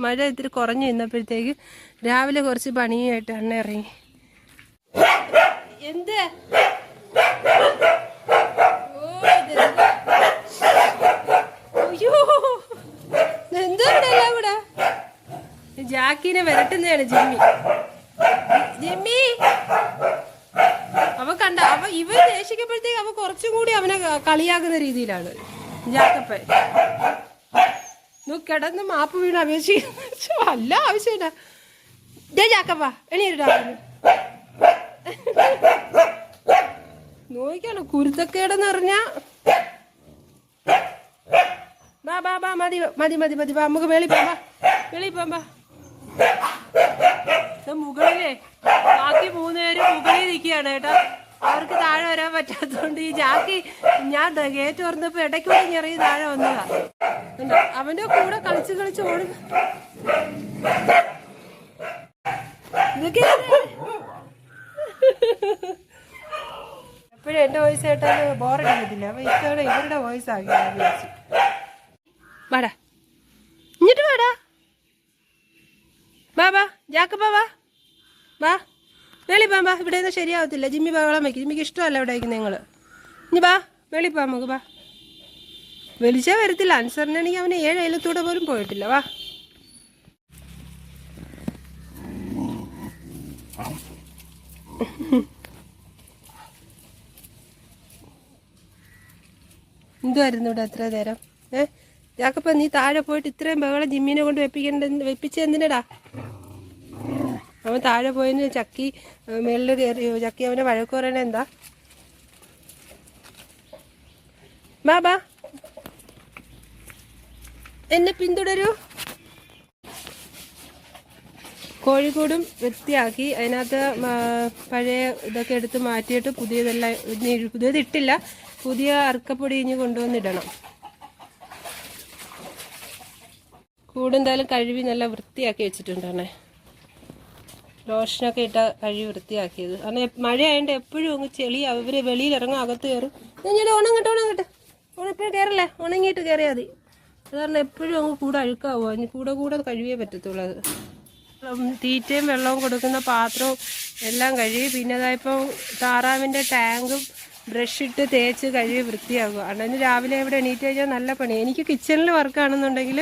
മഴ ഇത്തിരി കുറഞ്ഞു നിന്നപ്പോഴത്തേക്ക് രാവിലെ കുറച്ച് പണിയായിട്ട് അണ്ണ ഇറങ്ങി. എന്ത്? ജാക്കിനെ വരട്ടുന്നതാണ് ജിമ്മി. ജിമ്മി! അവ കണ്ട അവ ഇവൻ ദേഷിക്കപ്പോഴത്തേക്ക് അവ കുറച്ചും കൂടി അവനെ കളിയാക്കുന്ന രീതിയിലാണ്. ജാക്കപ്പൻ. നൂ കിടന്ന് മാപ്പ് വീണ് അപേക്ഷിക്കുന്നു അല്ല ആവശ്യമില്ല. ഡേ ജാക്കപ്പ എണീരുടാ നോക്കിയാണ് കുരുത്തക്കേടെന്ന് പറഞ്ഞാ. ബാ ബാ ബാ മതി മതി മതി മതി. ബാ നമുക്ക് വെളി പോവാ വെളി പോവാ മുകളിലേ ബാക്കി മൂന്നുപേരും മുകളിൽ നിൽക്കുകയാണ് കേട്ടോ. അവർക്ക് താഴെ വരാൻ പറ്റാത്തതുകൊണ്ട് ഈ ജാക്കി ഞാൻ ഗേറ്റ് തുറന്നപ്പോ ഇടയ്ക്ക് കൂടി ഇറങ്ങി താഴെ വന്നതാ? അവന്റെ കൂടെ കളിച്ച് കളിച്ച് ഓടും. എപ്പോഴും എന്റെ വോയിസ് കേട്ടാൽ ബോറടിക്കത്തില്ല അപ്പൊ ഇത്തവണ ഇവരുടെ വോയിസ് ആക്കി വാടാ. ഇങ്ങോട്ട് വാടാ. ജാക്കപ്പ വാ. വാ. വെളി പാമ്പാ ഇവിടെ നിന്ന് ശരിയാവത്തില്ല. ജിമ്മി ബഹളം വയ്ക്കും. ജിമ്മിക്ക് ഇഷ്ടമല്ല ഇവിടെ വയ്ക്കും നിങ്ങൾ ഇനി ബാ പോവാം നമുക്ക് വാ. വിളിച്ചാൽ വരത്തില്ല. അനുസരണയാണെങ്കിൽ അവന് ഏഴ് അയലത്തൂടെ പോലും പോയിട്ടില്ല. വാ. എന്തുവായിരുന്നു ഇവിടെ അത്ര നേരം? ഏ? ജാക്കപ്പ നീ താഴെ പോയിട്ട് ഇത്രയും ബഹളം ജിമ്മിനെ കൊണ്ട് വെപ്പിക്കേണ്ട വെപ്പിച്ച എന്തിനടാ? അവൻ താഴെ പോയതിന് ചക്കി മേളിൽ കയറി. ചക്കി അവനെ വഴക്ക് പറയണ എന്താ? ബാബാ എന്നെ പിന്തുടരൂ. കോഴിക്കോടും വൃത്തിയാക്കി അതിനകത്ത് പഴയ ഇതൊക്കെ എടുത്ത് മാറ്റിയിട്ട് പുതിയതെല്ലാം പുതിയത് ഇട്ടില്ല. പുതിയ അർക്കപ്പൊടി ഇനി കൊണ്ടുവന്നിടണം. കൂടെന്തായാലും കഴുകി നല്ല വൃത്തിയാക്കി വെച്ചിട്ടുണ്ടാണേ ലോഷനൊക്കെ ഇട്ട കഴുകി വൃത്തിയാക്കിയത്. കാരണം മഴയായതുകൊണ്ട് എപ്പോഴും അങ്ങ് ചെളി അവർ വെളിയിൽ ഇറങ്ങും അകത്ത് കയറും. ഞാൻ ഉണങ്ങട്ടെ ഉണങ്ങട്ടെ ഉണപ്പോഴും കയറല്ലേ ഉണങ്ങിയിട്ട് കയറിയാൽ മതി. അത് കാരണം എപ്പോഴും അങ്ങ് കൂടെ അഴുക്കാവോ? അതിന് കൂടെ കൂടെ കഴുകിയേ പറ്റത്തുള്ളത് തീറ്റയും വെള്ളവും കൊടുക്കുന്ന പാത്രവും എല്ലാം കഴുകി പിന്നെ അതായപ്പോൾ താറാവിന്റെ ടാങ്കും ബ്രഷ് ഇട്ട് തേച്ച് കഴുകി വൃത്തിയാകുക അണ്ണന് രാവിലെ ഇവിടെ എണീറ്റ് കഴിഞ്ഞാൽ നല്ല പണി. എനിക്ക് കിച്ചണിൽ വർക്കാണെന്നുണ്ടെങ്കിൽ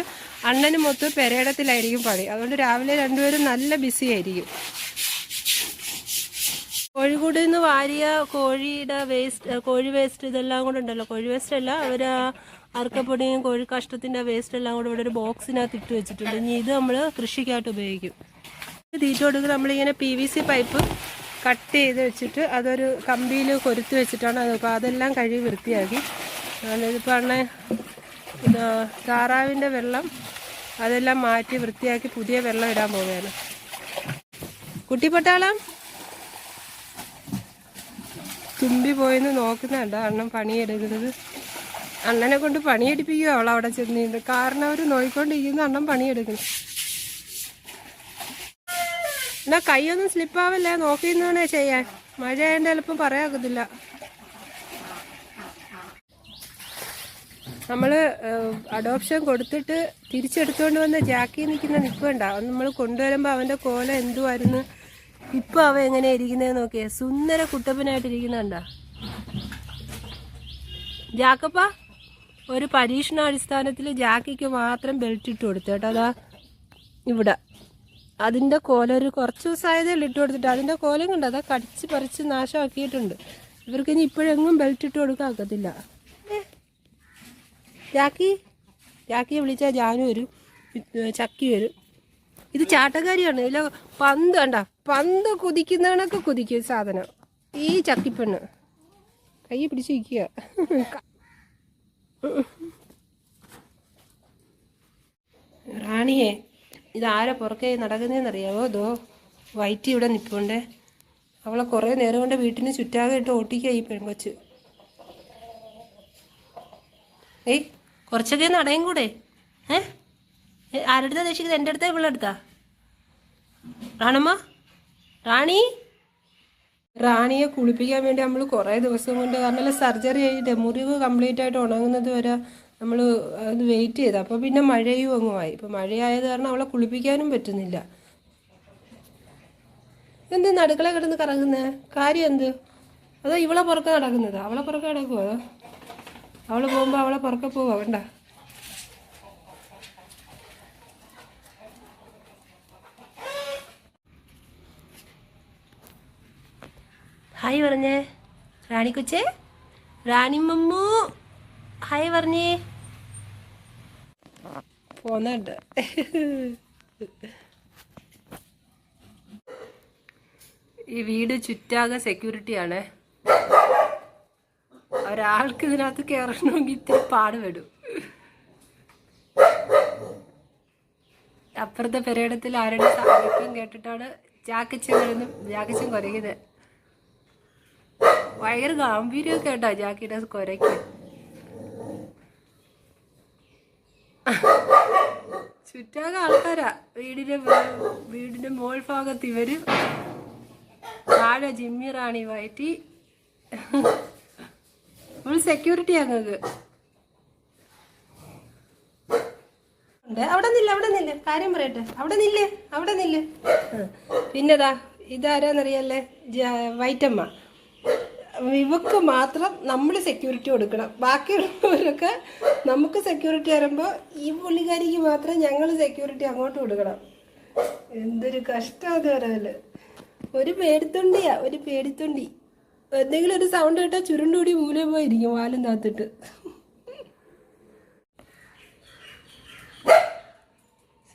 അണ്ണന് മൊത്തം പെരയിടത്തിലായിരിക്കും പണി. അതുകൊണ്ട് രാവിലെ രണ്ടുപേരും നല്ല ബിസി ആയിരിക്കും. കോഴിക്കൂടിൽ നിന്ന് വാരിയ കോഴിയുടെ വേസ്റ്റ് കോഴി വേസ്റ്റ് ഇതെല്ലാം കൂടെ ഉണ്ടല്ലോ. കോഴി വേസ്റ്റ് അല്ല അവർ അർക്കപ്പൊടിയും കോഴി കഷ്ടത്തിന്റെ വേസ്റ്റ് എല്ലാം കൂടെ ഇവിടെ ഒരു ബോക്സിനകത്ത് ഇട്ട് വെച്ചിട്ടുണ്ട്. ഇനി ഇത് നമ്മൾ കൃഷിക്കായിട്ട് ഉപയോഗിക്കും. തീറ്റ കൊടുക്കുക നമ്മളിങ്ങനെ P V C pipe cut ചെയ്ത് വെച്ചിട്ട് അതൊരു കമ്പിയിൽ കൊരുത്ത് വെച്ചിട്ടാണ് അത് അപ്പോൾ അതെല്ലാം കഴുകി വൃത്തിയാക്കി. അതിപ്പോൾ അണ്ണ താറാവിന്റെ വെള്ളം അതെല്ലാം മാറ്റി വൃത്തിയാക്കി പുതിയ വെള്ളം ഇടാൻ പോവുകയാണ്. കുട്ടിപ്പട്ടാളം തുമ്പി പോയെന്ന് നോക്കുന്നുണ്ട് അണ്ണൻ പണിയെടുക്കുന്നത്. അണ്ണനെ കൊണ്ട് പണിയെടുപ്പിക്കുക അവൾ അവിടെ കാരണം അവർ നോയിക്കൊണ്ടിരിക്കുന്ന അണ്ണൻ പണിയെടുക്കുന്നു. എന്നാ കൈയൊന്നും സ്ലിപ്പാവല്ലേ നിന്നാണേ ചെയ്യാൻ. മഴ ആയതുകൊണ്ട് എളുപ്പം പറയാക്കത്തില്ല നമ്മൾ അഡോപ്ഷൻ കൊടുത്തിട്ട് തിരിച്ചെടുത്തോണ്ട് വന്ന ജാക്കി നിൽക്കുന്ന നിൽപ്പുണ്ട നമ്മൾ കൊണ്ടുവരുമ്പോൾ അവന്റെ കോല എന്തുവായിരുന്നു? ഇപ്പൊ അവ എങ്ങനെ ഇരിക്കുന്നത് നോക്കിയേ. സുന്ദര കുട്ടപ്പനായിട്ട് ഇരിക്കുന്നുണ്ട ജാക്കപ്പ ഒരു പരീക്ഷണാടിസ്ഥാനത്തിൽ ജാക്കിക്ക് മാത്രം ബെൽറ്റ് ഇട്ട് കൊടുത്തു കേട്ടോ. അതാ ഇവിടെ. അതിന്റെ കോല ഒരു കുറച്ച് ദിവസമായതേ ഇട്ട് കൊടുത്തിട്ട്. അതിന്റെ കോലം കണ്ടോ? അതാ കടിച്ച് പറിച്ച് നാശമാക്കിയിട്ടുണ്ട്. ഇവർക്ക് ഇനി ഇപ്പോഴെങ്ങും ബെൽറ്റ് ഇട്ട് ഏ, ജാക്കി ജാക്കിയെ വിളിച്ചാൽ ജാനു വരും. ചക്കി വരും. ഇത് ചാട്ടക്കാരിയാണ്. ഇതിലെ പന്ത് കണ്ട. പന്ത് കുതിക്കുന്നവനൊക്കെ കുതിക്കും സാധനം. ഈ ചക്കിപ്പെണ്ണ്. കൈ പിടിച്ച് നിൽക്കുക. റാണിയെ ഇതാരെ പുറകെ നടക്കുന്നതെന്നറിയാവോ ദോ വൈറ്റി ഇവിടെ നിൽപ്പുണ്ടേ അവളെ കുറേ നേരം കൊണ്ട് വീട്ടിന് ചുറ്റാകെ ഇട്ട് ഓട്ടിക്കുക ഈ പെൺകൊച്ച്. ഏയ് കുറച്ചൊക്കെ നടയും കൂടെ. ഏ? ആരുടെ അടുത്താ ദേഷിക്കുന്നത് എന്റെ അടുത്താ ഇവളുടെ അടുത്താ റാണമ്മ? റാണി? റാണിയെ കുളിപ്പിക്കാൻ വേണ്ടി നമ്മൾ കുറേ ദിവസം കൊണ്ട് കാരണം സർജറി ചെയ്തിട്ട് മുറിവ് കംപ്ലീറ്റ് ആയിട്ട് ഉണങ്ങുന്നത് വരെ നമ്മൾ അത് വെയിറ്റ് ചെയ്ത്. അപ്പോൾ പിന്നെ മഴയും അങ്ങുമായി ഇപ്പോൾ മഴയായത് കാരണം അവളെ കുളിപ്പിക്കാനും പറ്റുന്നില്ല. എന്ത് നടുക്കളെ കിടന്ന് കറങ്ങുന്നത് കാര്യം എന്ത്? അതോ ഇവളെ പുറക്കെ നടക്കുന്നത്. അവളെ പുറക്കെ നടക്കുമോ അതോ അവൾ പോകുമ്പോൾ അവളെ പുറക്കെ പോവാ? വേണ്ട. ഹായ് പറഞ്ഞേ. റാണിക്കുച്ചേ? കൊച്ചേ റാണി മമ്മു. ഹായ് പറഞ്ഞേ പോന്നുണ്ട് ഈ വീട് ചുറ്റാകെ സെക്യൂരിറ്റിയാണ് ഒരാൾക്ക് ഇതിനകത്ത് കയറണമെങ്കിൽ ഇത്തിരി പാടുപെടും അപ്പുറത്തെ പെരേടത്തിൽ ആരുടെ സാഹിത്യം കേട്ടിട്ടാണ് ജാക്കച്ചൻ കിടന്ന് ജാക്കച്ചൻ കുരയ്ക്കുന്നത് ഭയങ്കര ഗാംഭീര്യമൊക്കെ കേട്ടോ ജാക്കിയുടെ കുരയ്ക്ക്. ചുറ്റാകെ ആൾക്കാരാ. വീടിന്റെ വീടിന്റെ മോൾ ഭാഗത്ത് ഇവർ. താഴെ ജിമ്മി റാണി വയറ്റി ഫുൾ സെക്യൂരിറ്റി അങ്ങക്ക്. അവിടെ നില്ല അവിടെ നില്ല. കാര്യം പറയട്ടെ. അവിടെ നില്ല അവിടെ നില്ല. പിന്നെതാ ഇതാരാന്നറിയല്ലേ? വൈറ്റമ്മ. ഇവക്ക് മാത്രം നമ്മൾ സെക്യൂരിറ്റി കൊടുക്കണം. ബാക്കിയുള്ളവരൊക്കെ നമുക്ക് സെക്യൂരിറ്റി വരുമ്പോൾ ഈ പുള്ളിക്കാരിക്ക് മാത്രം ഞങ്ങൾ സെക്യൂരിറ്റി അങ്ങോട്ട് കൊടുക്കണം. എന്തൊരു കഷ്ടം അത് പറയാൽ. ഒരു പേടിത്തൊണ്ടിയാ ഒരു പേടിത്തൊണ്ടി. എന്തെങ്കിലും ഒരു സൗണ്ട് കേട്ടാൽ ചുരുണ്ടുകൂടി മൂലം പോയിരിക്കും വാലും താത്തിട്ട്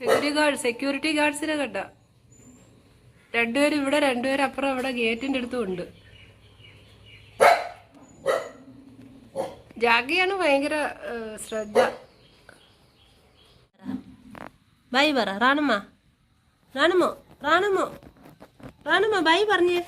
സെക്യൂരിറ്റി ഗാർഡ് സെക്യൂരിറ്റി ഗാർഡ്സിനെ കണ്ട. രണ്ടുപേരും ഇവിടെ രണ്ടുപേരും അപ്പുറം ഇവിടെ ഗേറ്റിന്റെ അടുത്തും ഉണ്ട്. ജാഗിയാണ് ഭയങ്കര ശ്രദ്ധ. ബൈ പറ റാണുമ്മ. റാണുമോ റാണുമോ റാണുമ്മ ബൈ പറഞ്ഞേ.